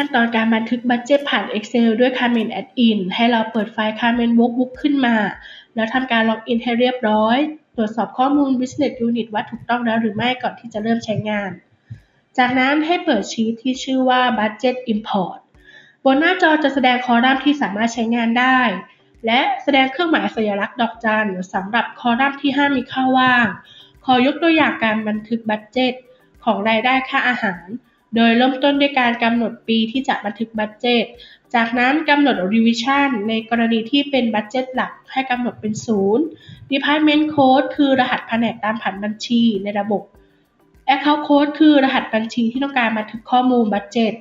ขั้นตอนการบันทึกบัตเจ็ตผ่าน Excel ด้วย Carmen Add-in ให้เราเปิดไฟล์ Carmen Workbook ขึ้นมา แล้วทำการล็อกอินให้เรียบร้อย ตรวจสอบข้อมูล Business Unit ว่าถูกต้องแล้วหรือไม่ก่อนที่จะเริ่มใช้งาน จากนั้นให้เปิดชีทที่ชื่อว่า Budget Import บนหน้าจอจะแสดงคอลัมน์ที่สามารถใช้งานได้ และแสดงเครื่องหมายสัญลักษณ์ดอกจันสำหรับคอลัมน์ที่ห้ามมีค่าว่าง ขอยกตัวอย่างการบันทึกบัตเจ็ตของรายได้ค่าอาหาร โดยเริ่มต้นด้วยการกำหนดปีที่จะบันทึกบัตเจต จากนั้นกำหนด revision ในกรณีที่เป็นบัตเจตหลักให้กำหนดเป็น 0 department code คือรหัสแผนกตามผันบัญชีในระบบ account code คือรหัสบัญชีที่ต้องการบันทึกข้อมูลบัตเจต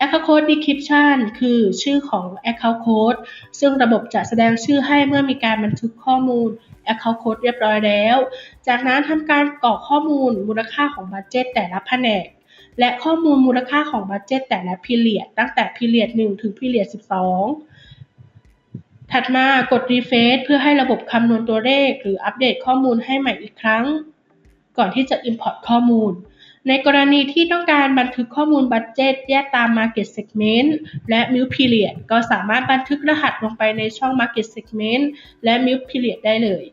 Account Code Description คือชื่อของ Account Code ซึ่งระบบจะแสดงชื่อให้เมื่อมีการบันทึกข้อมูล Account Code เรียบร้อยแล้ว จากนั้นทำการกรอกข้อมูลมูลค่าของบัตเจตแต่ละแผนก และข้อมูลมูลค่าของบัตเจตแต่ละ period ตั้งแต่ period 1ถึง period 12 ถัดมากด refresh เพื่อให้ระบบคำนวณตัวเลข หรืออัปเดตข้อมูลให้ใหม่อีกครั้ง ก่อนที่จะ import ข้อมูล ในกรณีที่ต้องการบันทึกข้อมูลบัตเจตแยกตาม Market Segment และ Milk Period ก็สามารถบันทึกรหัสลงไปในช่อง Market Segment และ Milk Period ได้เลย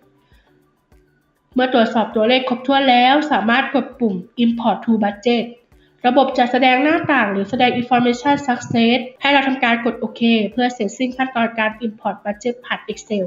เมื่อตรวจสอบตัวเลขครบถ้วนแล้ว สามารถกดปุ่ม Import to Budget ระบบจะแสดงหน้าต่างหรือแสดง Information Success ให้เราทำการกดโอเค เพื่อเสร็จสิ้นขั้นตอนการ Import Budget ผ่าน Excel